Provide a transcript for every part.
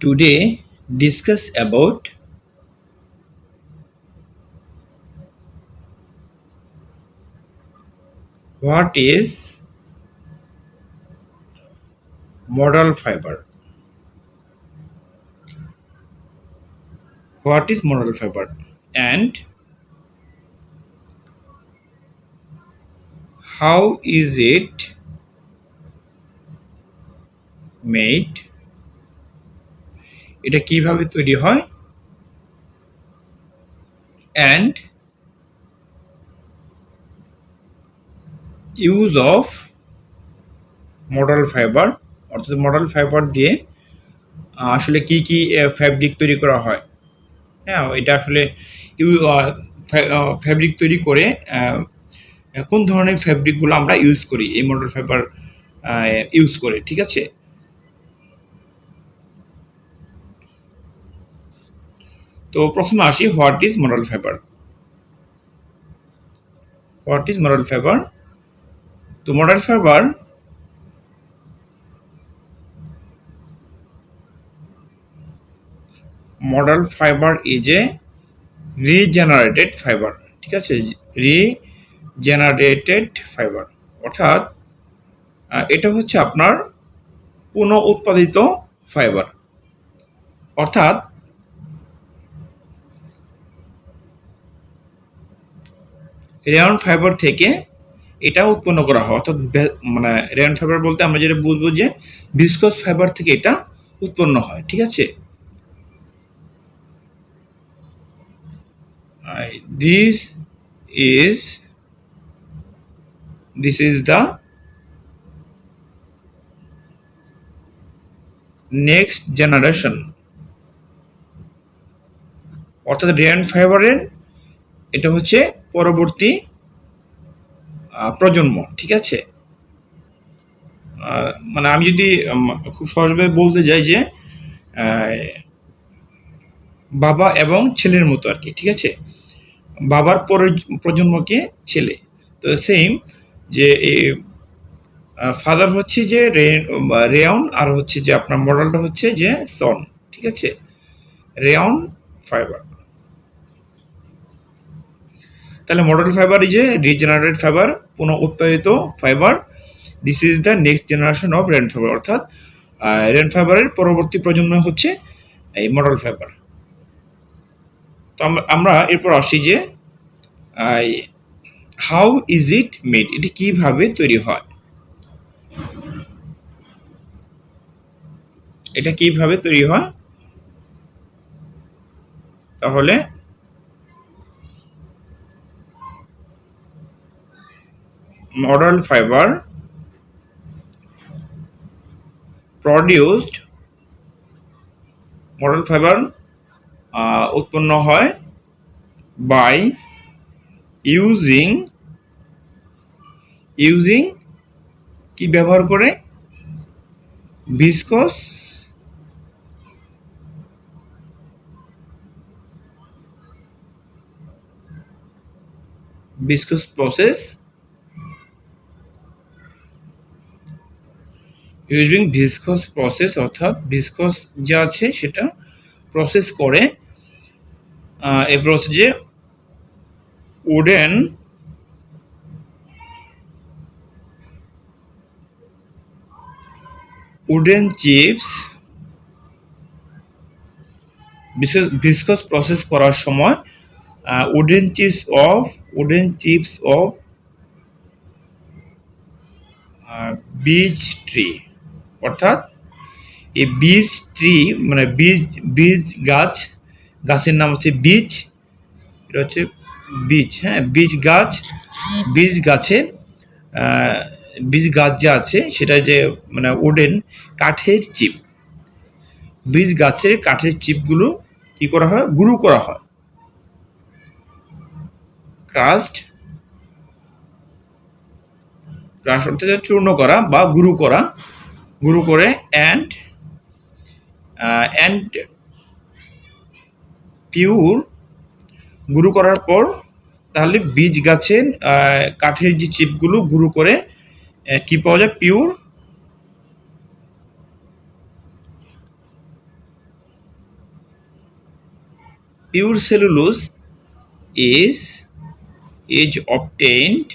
today discuss about what is modal fiber. What is modal fiber? And how is it made এটা কীভাবে তৈরি হয়? And use of modal fibre অর্থাৎ modal fibre দিয়ে আসলে কি কি ফ্যাব্রিক তৈরি করা হয়? হ্যাঁ এটা আসলে ফ্যাব্রিক তৈরি করে কোন ধরনের ফ্যাব্রিকগুলো আমরা ইউজ করি, এই মডাল ফাইবার ইউজ করে, ঠিক আছে? তো প্রথমে আসি, what is modal fibre? What is modal fibre? তো modal fibre modal fibre is a regenerated fibre ঠিক আছে? রিজেনারেটেড ফাইবার অর্থাৎ এটা হচ্ছে আপনার পুনঃ উৎপাদিত ফাইবার অর্থাৎ রেয়ন ফাইবার থেকে এটা উৎপন্ন করা হয়। অর্থাৎ মানে রেয়ন ফাইবার বলতে আমরা যেটা বুঝব যে ভিসকস ফাইবার থেকে এটা উৎপন্ন হয়, ঠিক আছে? This is this is the next generation অর্থাৎ রেয়ন ফাইবারের এটা হচ্ছে পরবর্তী প্রজন্ম, ঠিক আছে? মানে আমি যদি খুব সহজভাবে বলতে যাই যে বাবা এবং ছেলের মতো আর কি, ঠিক আছে? বাবার পরের প্রজন্মকে ছেলে। তো সেম যে ফাদার হচ্ছে যে রেয়ন, আর হচ্ছে যে, আপনার মডেলটা হচ্ছে যে, সন, ঠিক আছে? রেয়ন ফাইবার তাহলে model fibre is a regenerated fibre পুনঃ উৎপাদিত fibre this is the next generation of rayon fibre অর্থাৎ রেন ফাইবারের পরবর্তী প্রজন্ম হচ্ছে এই মডেল ফাইবার তো আমরা এরপর আসি যে হাউ ইজ ইট মেড এটি কীভাবে তৈরি হয়? এটা কীভাবে তৈরি হয়? তাহলে model fiber produced model fiber উৎপন্ন হয় বাই ইউজিং ইউজিং কি ব্যবহার করে viscose viscose process using viscose process অর্থাৎ ভিসকস যা আছে সেটা প্রসেস করে এই প্রসেসে wooden wooden chips viscose process করার সময় wooden chips of wooden chips of beech tree অর্থাৎ এই বীজ ট্রি মানে বীজ বীজ গাছ গাছের নাম হচ্ছে বীজ এটা হচ্ছে বীজ হ্যাঁ বীজ গাছ বীজ আহ, বীজ গাছ যা আছে সেটা যে মানে ওডেন কাঠের চিপ। বীজ গাছের কাঠের চিপগুলো কি করা হয়? গুঁড়ো করা হয়। ক্রাস্ট ক্রাশ অর্থাৎ চূর্ণ করা বা গুঁড়ো করা গুঁড়ো করে অ্যান্ড অ্যান্ড পিওর গুঁড়ো করার পর তাহলে বীজ গাছের কাঠের যে চিপগুলো গুঁড়ো করে কি পাওয়া যায়? Pure pure cellulose is is obtained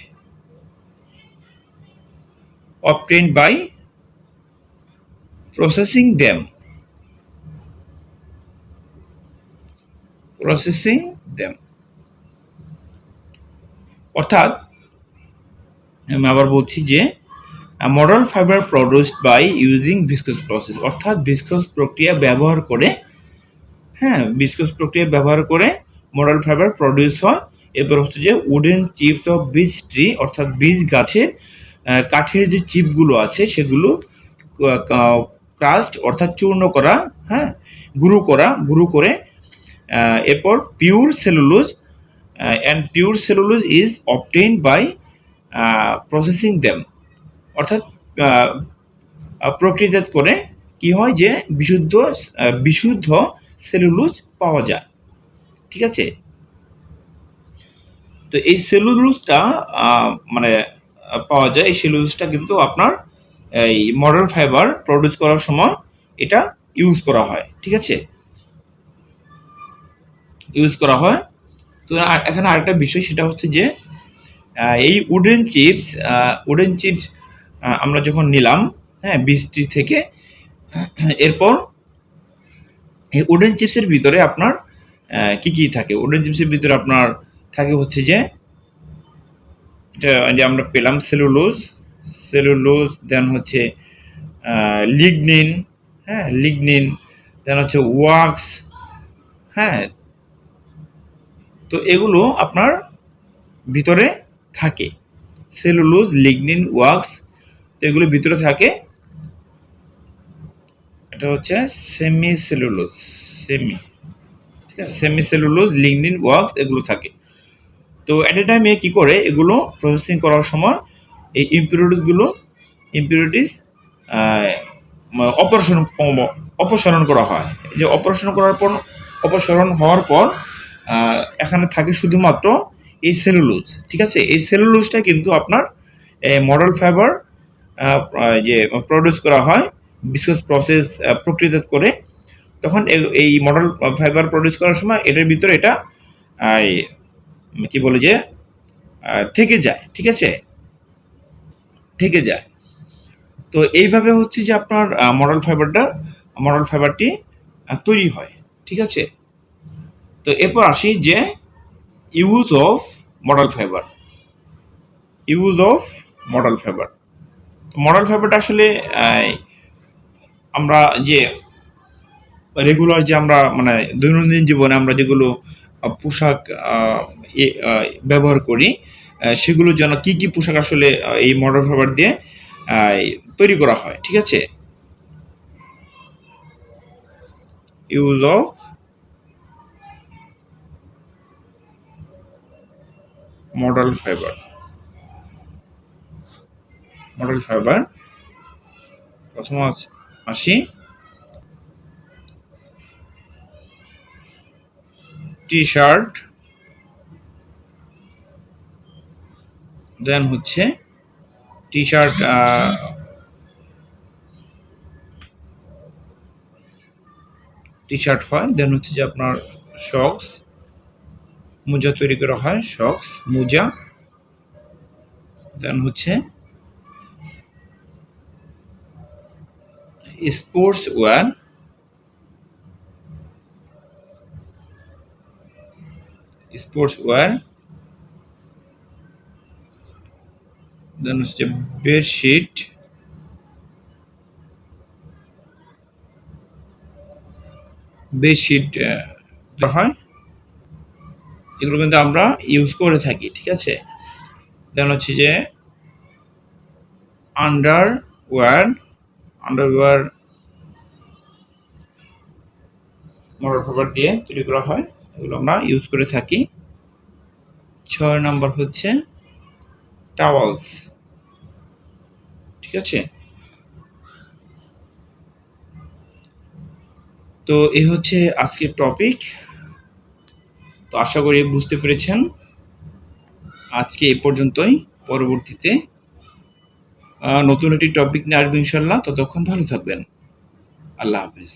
obtained by processing them. Processing them. অর্থাৎ, আমি আবার বলছি যে modern fibre produced by using viscose process অর্থাৎ ভিসকস প্রক্রিয়া ব্যবহার করে হ্যাঁ ভিসকস প্রক্রিয়া ব্যবহার করে মডার্ন ফাইবার প্রডিউস হয়। এরপর হচ্ছে যে wooden chips of beech tree অর্থাৎ বীজ গাছের কাঠের যে চিপগুলো আছে, সেগুলো ক্রাস্ট অর্থাৎ চূর্ণ করা হ্যাঁ? গুরু করা, গুরু করে এরপর pure cellulose and pure cellulose is obtain by processing them অর্থাৎ প্রক্রিয়াজাত করে কি হয় যে বিশুদ্ধ বিশুদ্ধ সেলুলোজ পাওয়া যায়। ঠিক আছে? তো এই সেলুলোজটা মানে পাওয়া যায়। এই সেলুলোজটা কিন্তু আপনার এই মডার্ন ফাইবার প্রডিউস করার সময় এটা ইউজ করা হয়, ঠিক আছে? ইউজ করা হয়। তো এখানে আরেকটা বিষয়, সেটা হচ্ছে যে এই উডেন চিপস উডেন চিপস আমরা যখন নিলাম হ্যাঁ বীজটি থেকে, এরপর এই উডেন চিপসের ভিতরে আপনার কি কি থাকে? উডেন চিপসের ভিতরে আপনার থাকে হচ্ছে যে, এটা যে আমরা পেলাম সেলুলোজ সেলুলোজ দেন হচ্ছে লিগনিন হ্যাঁ লিগনিন দেন হচ্ছে ওয়াক্স হ্যাঁ তো এগুলো আপনার ভিতরে থাকে। সেলুলোজ লিগনিন ওয়াক্স তো এগুলো ভিতরে থাকে। এটা হচ্ছে সেমি সেলুলোজ সেমি ঠিক আছে? সেমি সেলুলোজ লিগনিন ওয়াক্স এগুলো থাকে। তো অ্যাট এ টাইমে কী করে? এগুলো প্রসেসিং করার সময় এই ইম্পিউরিটিসগুলো ইম্পিউরিটিস অপারেশন অপসারণ করা হয়। যে অপারেশন করার পর, অপসারণ হওয়ার পর এখানে থাকে শুধুমাত্র এই সেলুলোজ ঠিক আছে? এই সেলুলোজটা কিন্তু আপনার মডেল ফাইবার যে প্রডিউস করা হয় বিশেষ প্রসেস প্রক্রিয়াজাত করে, তখন এই মডেল ফাইবার প্রডিউস করার সময় এটার ভিতরে এটা কি বলে যে থেকে যায়, ঠিক আছে? থেকে যায়। তো এইভাবে হচ্ছে যে আপনার মডেল ফাইবারটা মডেল ফাইবারটি তৈরি হয়, ঠিক আছে? তো এরপর আসি যে use of model fibre use of model fibre model ফাইবারটা আসলে আমরা যে রেগুলার যে আমরা মানে দৈনন্দিন জীবনে আমরা যেগুলো পোশাক ব্যবহার করি সেগুলোর জন্য কি কি পোশাক আসলে এই মডেল ফাইবার দিয়ে তৈরি করা হয়, ঠিক আছে? Use of model fibre model fibre প্রথম আসি। টি শার্ট দেন হচ্ছে টি শার্ট টি শার্ট হয় দেন হচ্ছে যে আপনার শক্স মোজা তৈরি করা হয় শক্স মোজা দেন হচ্ছে sportswear sportswear then হচ্ছে বেডশিট বেডশিট হয়। এগুলো কিন্তু আমরা ইউজ করে থাকি, ঠিক আছে? দেন হচ্ছে যে underwear underwear motor fibre দিয়ে তৈরি করা হয়, এগুলো আমরা ইউজ করে থাকি। ছয় নম্বর হচ্ছে টাওয়ালস ঠিক আছে? তো এ হচ্ছে আজকের টপিক তো আশা করি বুঝতে পেরেছেন। আজকে এ পর্যন্তই। পরবর্তীতে নতুন একটি টপিক নিয়ে আসব ইনশাল্লাহ। ততক্ষণ ভালো থাকবেন। আল্লাহ হাফেজ।